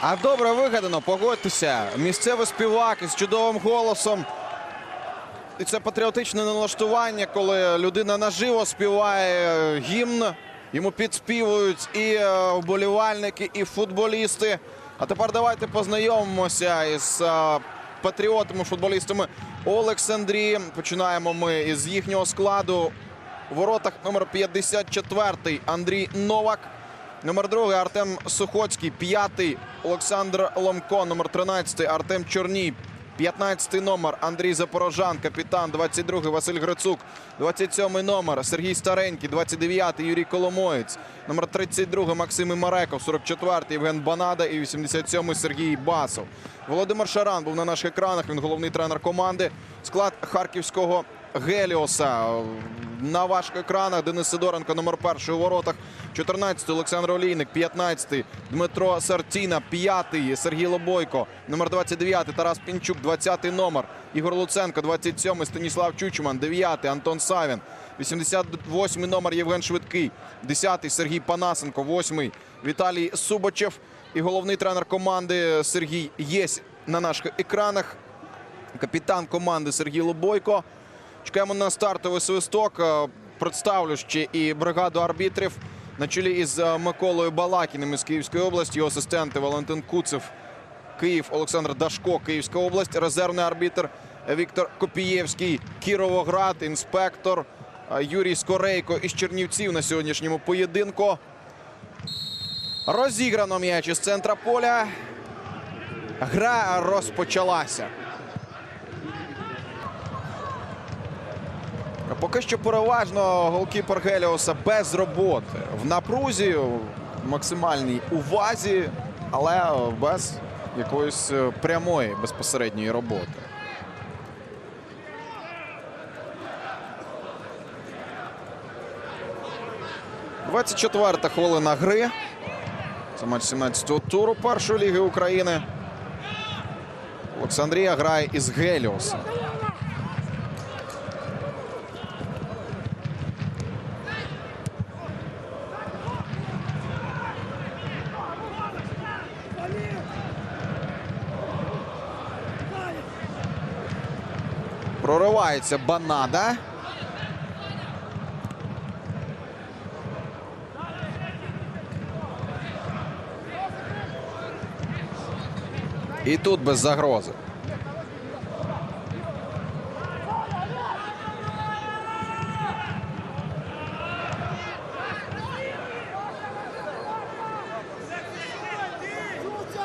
А добре вигадано, погодьтеся. Місцевий співак із чудовим голосом. І це патріотичне налаштування, коли людина наживо співає е, гімн. Йому підспівують і е, вболівальники, і футболісти. А тепер давайте познайомимося із е, патріотами, футболістами Олександрії. Починаємо ми із їхнього складу. У воротах номер 54 Андрій Новак. Номер другий Артем Сухоцький, п'ятий Олександр Ломко, номер 13 Артем Чорній, 15 номер Андрій Запорожан, капітан, 22 Василь Грицук, 27 номер Сергій Старенький, 29 Юрій Коломоєць, номер 32 Максим Імареков, 44 Євген Банада. І 87 Сергій Басов. Володимир Шаран був на наших екранах. Він головний тренер команди. Склад харківського Геліоса на ваших екранах. Денис Сидоренко, номер перший у воротах. 14 Олександр Олійник, 15 Дмитро Сартіна, 5 Сергій Лобойко, номер 29 Тарас Пінчук, 20 номер Ігор Луценко, 27 Станіслав Чучман, 9 Антон Савін, 88 номер Євген Швидкий, 10 Сергій Панасенко, 8 Віталій Субачев і головний тренер команди Сергій Єсь на наших екранах. Капітан команди Сергій Лобойко. Чекаємо на стартовий свисток. Е, Представлю ще і бригаду арбітрів на чолі із е, Миколою Балакіним із Київської області. Його асистенти Валентин Куцев, Київ, Олександр Дашко, Київська область, резервний арбітр Віктор Копієвський, Кіровоград, інспектор е, Юрій Скорейко із Чернівців на сьогоднішньому поєдинку. Розіграно м'яч із центра поля. Гра розпочалася. Поки що переважно голкіпер Геліоса без роботи. В напрузі, в максимальній увазі, але без якоїсь е, прямої безпосередньої роботи. Двадцять четверта хвилина гри. Це матч 17-го туру першої ліги України. Олександрія грає із Геліосом. Проривається Банада. І тут без загрози.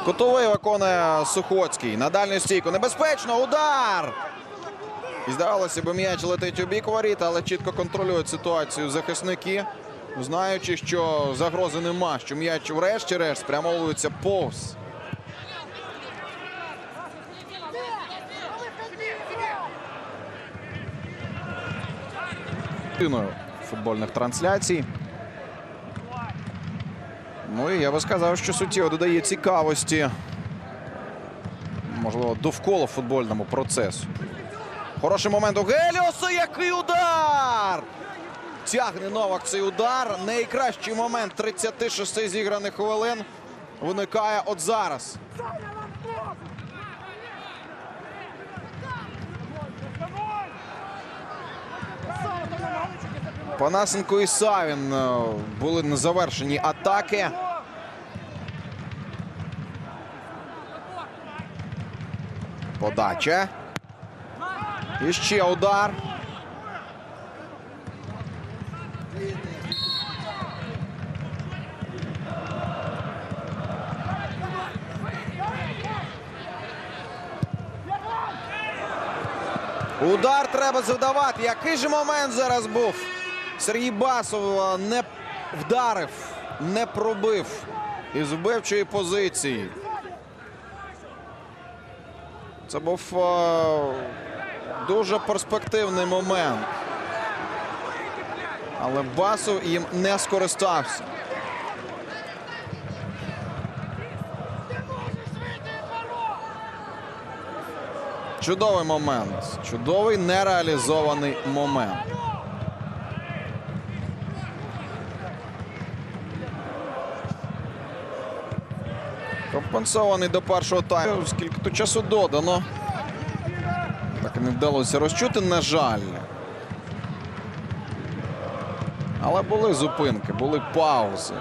Кутовий виконує Сухоцький. На дальню стійку. Небезпечно. Удар! І здавалося б, м'яч летить у бік воріт, але чітко контролюють ситуацію захисники, знаючи, що загрози нема, що м'яч врешті-решт спрямовується повз. Футбольних трансляцій. Ну і я би сказав, що суттєво додає цікавості, можливо, довкола футбольному процесу. Хороший момент у Геліоса. Який удар! Тягне Новак цей удар. Найкращий момент 36 зіграних хвилин виникає от зараз. Панасенко і Савін е, були на завершенні атаки. Подача. І ще удар. Удар треба завдавати. Який же момент зараз був? Сергій Басов е, не вдарив, не пробив із вбивчої позиції. Це був е, дуже перспективний момент. Але Басов їм не скористався. Чудовий момент. Чудовий нереалізований момент. Компенсований до першого тайму. Скільки тут часу додано. Вдалося розчути, на жаль. Але були зупинки, були паузи.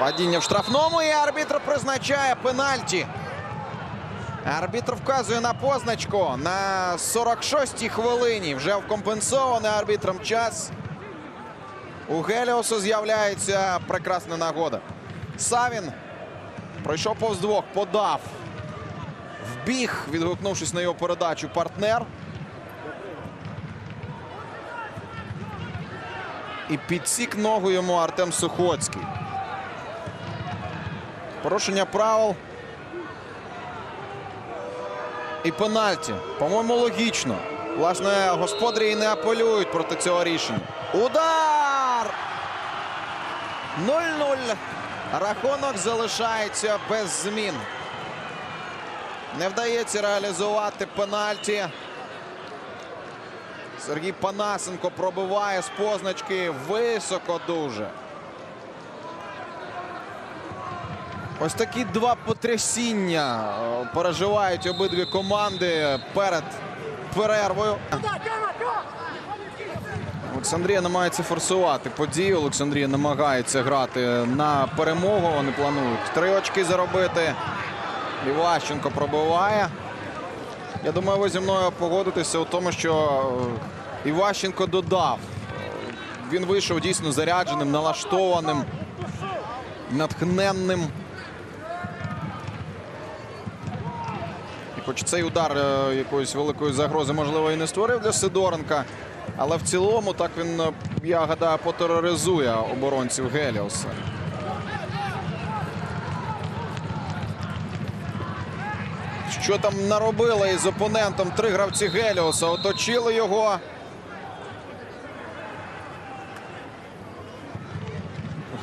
Падіння в штрафному і арбітр призначає пенальті. Арбітр вказує на позначку на 46-й хвилині. Вже в компенсований арбітром час. У Геліосу з'являється прекрасна нагода. Савін пройшов повз двох, подав. Вбіг, відгукнувшись на його передачу, партнер. І підсік ногу йому Артем Сухоцький. Порушення правил. І пенальті. По-моєму, логічно. Власне, господарі і не апелюють проти цього рішення. Удар! 0-0. Рахунок залишається без змін. Не вдається реалізувати пенальті. Сергій Панасенко пробиває з позначки високо дуже. Ось такі два потрясіння е, переживають обидві команди перед перервою. Олександрія намагається форсувати подію. Олександрія намагається грати на перемогу. Вони планують три очки заробити. Іващенко пробиває. Я думаю, ви зі мною погодитеся у тому, що е, Іващенко додав. Він вийшов дійсно зарядженим, налаштованим, натхненним. І хоч цей удар е, якоїсь великої загрози, можливо, і не створив для Сидоренка. Але в цілому так він, е, я гадаю, потероризує оборонців Геліоса. Що там наробили із опонентом три гравці Геліоса, оточили його.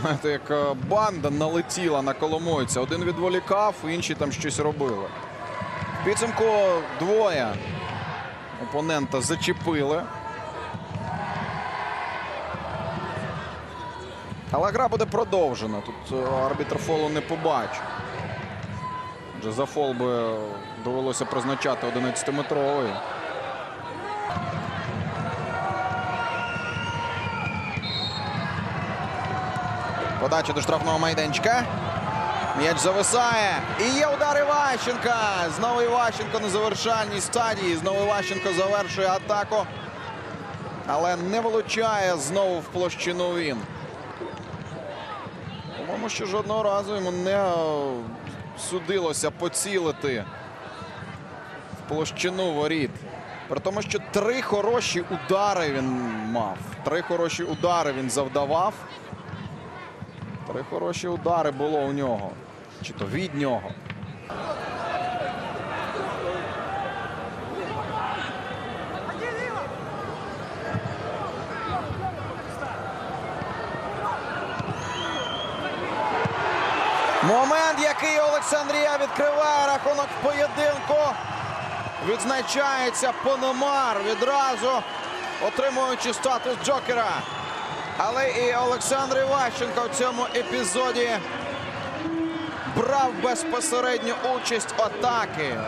Знаєте, як е, банда налетіла на Коломойця. Один відволікав, інші там щось робили. В підсумку двоє опонента зачепили. Але гра буде продовжена. Тут е, арбітр фолу не побачив. Адже за фол би довелося призначати 11-метровий. Подача до штрафного майданчика. М'яч зависає. І є удар Іващенка. Знову Іващенко на завершальній стадії. Знову Іващенко завершує атаку. Але не вилучає знову в площину він. По-моєму, що жодного разу йому не судилося поцілити в площину воріт. При тому, що три хороші удари він мав. Три хороші удари він завдавав. Три хороші удари було у нього. Чи то від нього. Момент, який Олександрія відкриває рахунок поєдинку. Відзначається Пономар відразу отримуючи статус Джокера. Але і Олександр Іващенко в цьому епізоді брав безпосередню участь атаки.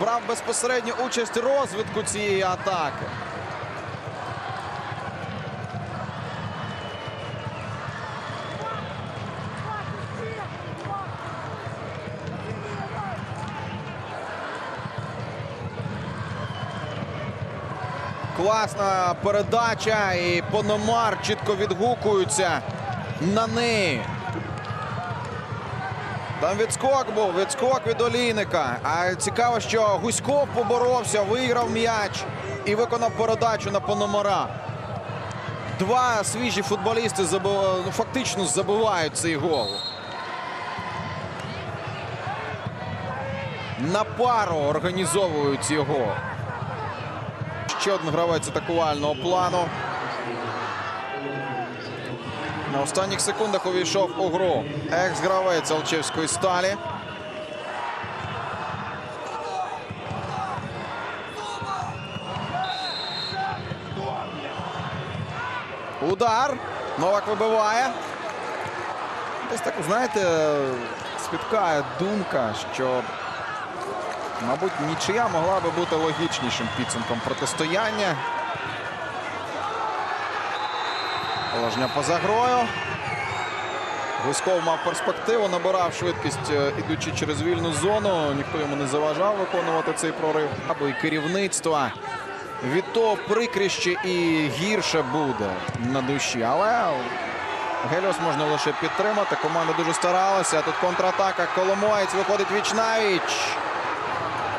Брав безпосередню участь розвитку цієї атаки. Класна передача і Пономар чітко відгукується на неї. Там відскок був, відскок від Олійника. А цікаво, що Гуськов поборовся, виграв м'яч і виконав передачу на Пономара. Два свіжі футболісти забив- ну, фактично забивають цей гол. На пару організовують його. Ще один гравець атакувального плану. На останніх секундах увійшов у гру екс-гравець Алчевської сталі. Удар. Новак вибиває. Десь так, знаєте, спіткає думка, що, мабуть, нічия могла би бути логічнішим підсумком протистояння. Положення поза грою. Гуськов мав перспективу, набирав швидкість, е, ідучи через вільну зону. Ніхто йому не заважав виконувати цей прорив. Або і керівництва від того прикріще і гірше буде на душі. Але Геліос можна лише підтримати. Команда дуже старалася. Тут контратака. Коломоєць виходить віч навіч.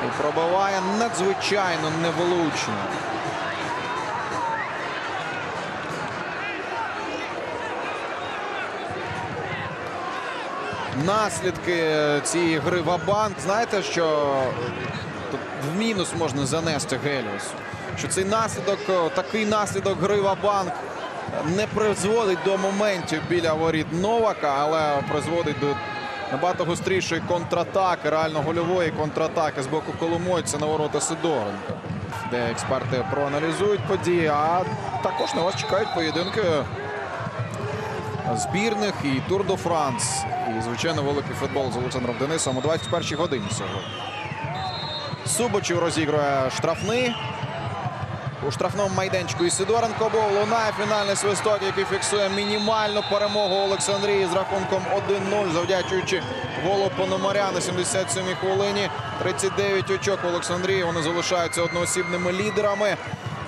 І пробиває надзвичайно невлучно. Наслідки цієї гри Вабанк. Знаєте, що в мінус можна занести Геліосу. Що цей наслідок, такий наслідок гри Вабанк не призводить до моментів біля воріт Новака, але призводить до набагато гострішої контратаки, реально гольової контратаки з боку Коломойця на ворота Сидоренка. Де експерти проаналізують події, а також на вас чекають поєдинки збірних і Тур до Франс. І, звичайно, великий футбол з Олександром Денисом о 21-й годині сьогодні. Субочів розігрує штрафний. У штрафному майданчику і Сидоренко був. Лунає фінальний свисток, який фіксує мінімальну перемогу Олександрії з рахунком 1-0, завдячуючи голу Пономаря на 77-й хвилині. 39 очок в Олександрії. Вони залишаються одноосібними лідерами.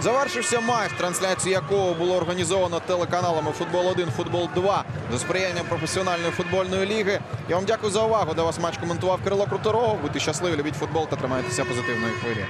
Завершився матч, трансляцію якого було організовано телеканалами Футбол 1, Футбол 2 за сприяння професіональної футбольної ліги. Я вам дякую за увагу. Для вас матч коментував Кирило Круторов. Будьте щасливі, любіть футбол та тримайтеся позитивної хвилі.